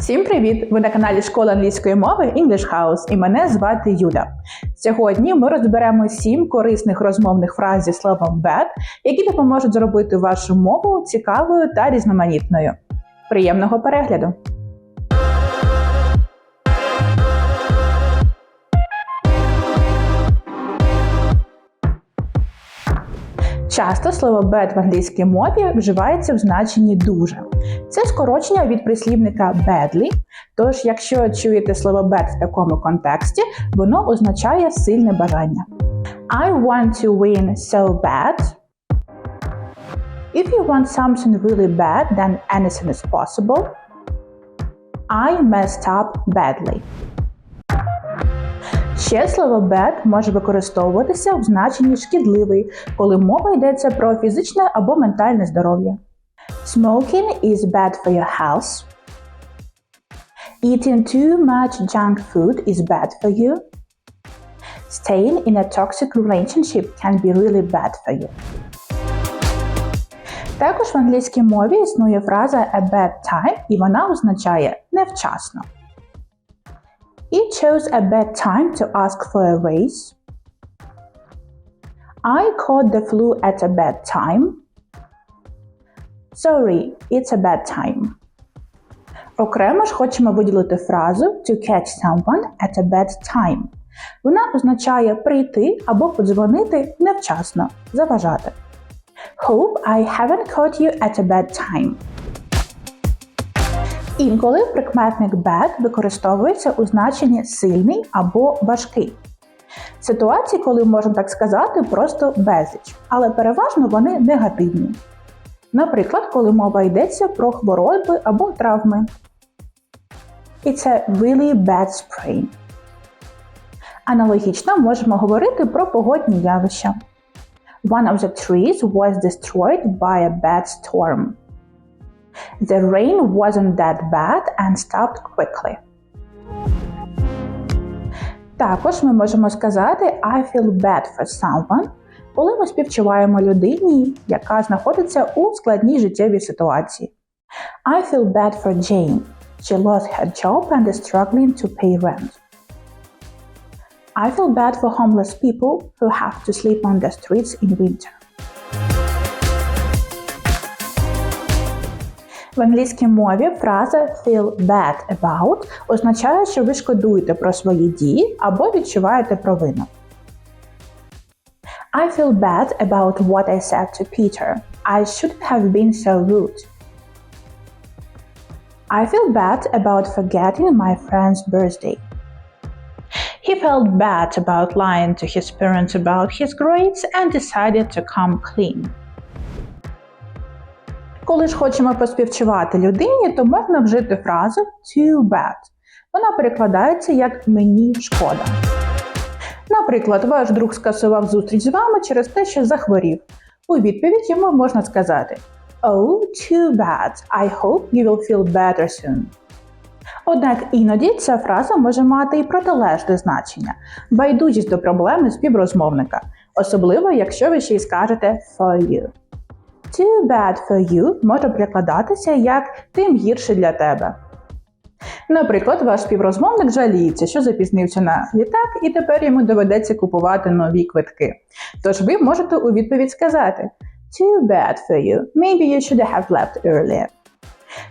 Всім привіт! Ви на каналі Школа англійської мови English House і мене звати Юля. Сьогодні ми розберемо сім корисних розмовних фраз зі словом bad, які допоможуть зробити вашу мову цікавою та різноманітною. Приємного перегляду! Часто слово bad в англійській мові вживається в значенні дуже. Це скорочення від прислівника badly, тож якщо чуєте слово bad в такому контексті, воно означає сильне бажання. I want to win so bad. If you want something really bad, then anything is possible. I messed up badly. Ще слово bad може використовуватися в значенні шкідливий, коли мова йдеться про фізичне або ментальне здоров'я. Smoking is bad for your health. Eating too much junk food is bad for you. Staying in a toxic relationship can be really bad for you. Також в англійській мові існує фраза a bad time, і вона означає невчасно. He chose a bad time to ask for a raise. I caught the flu at a bad time. Sorry, it's a bad time. Окремо ж хочемо виділити фразу to catch someone at a bad time. Вона означає прийти або подзвонити невчасно, заважати. Hope I haven't caught you at a bad time. Інколи прикметник bad використовується у значенні сильний або важкий. Ситуації, коли можна так сказати, просто безліч, але переважно вони негативні. Наприклад, коли мова йдеться про хвороби або травми. It's a really bad sprain. Аналогічно можемо говорити про погодні явища. One of the trees was destroyed by a bad storm. The rain wasn't that bad and stopped quickly. Також ми можемо сказати I feel bad for someone, коли ми співчуваємо людині, яка знаходиться у складній життєвій ситуації. I feel bad for Jane. She lost her job and is struggling to pay rent. I feel bad for homeless people who have to sleep on the streets in winter. В англійській мові фраза feel bad about означає, що ви шкодуєте про свої дії або відчуваєте провину. I feel bad about what I said to Peter. I shouldn't have been so rude. I feel bad about forgetting my friend's birthday. He felt bad about lying to his parents about his grades and decided to come clean. Коли ж хочемо поспівчувати людині, то можна вжити фразу too bad. Вона перекладається як мені шкода. Наприклад, ваш друг скасував зустріч з вами через те, що захворів. У відповідь йому можна сказати Oh, too bad. I hope you will feel better soon. Однак іноді ця фраза може мати і протилежне значення байдужість до проблеми співрозмовника, особливо якщо ви ще й скажете for you. Too bad for you може перекладатися як тим гірше для тебе. Наприклад, ваш співрозмовник жаліється, що запізнився на літак, і тепер йому доведеться купувати нові квитки. Тож ви можете у відповідь сказати Too bad for you. Maybe you should have left earlier.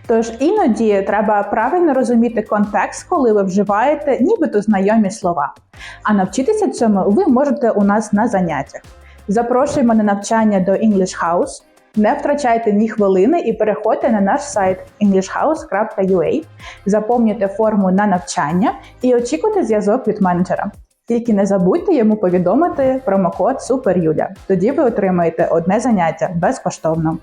Тож іноді треба правильно розуміти контекст, коли ви вживаєте нібито знайомі слова. А навчитися цьому ви можете у нас на заняттях. Запрошуємо на навчання до English House. Не втрачайте ні хвилини і переходьте на наш сайт englishhouse.ua, заповнюйте форму на навчання і очікуйте зв'язок від менеджера. Тільки не забудьте йому повідомити промокод SUPERYULЯ. Тоді ви отримаєте одне заняття безкоштовно.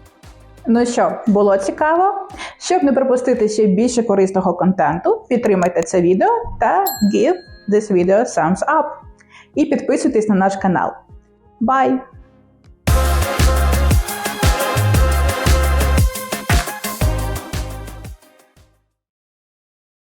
Ну що, було цікаво? Щоб не пропустити ще більше корисного контенту, підтримайте це відео та give this video thumbs up. І підписуйтесь на наш канал. Bye!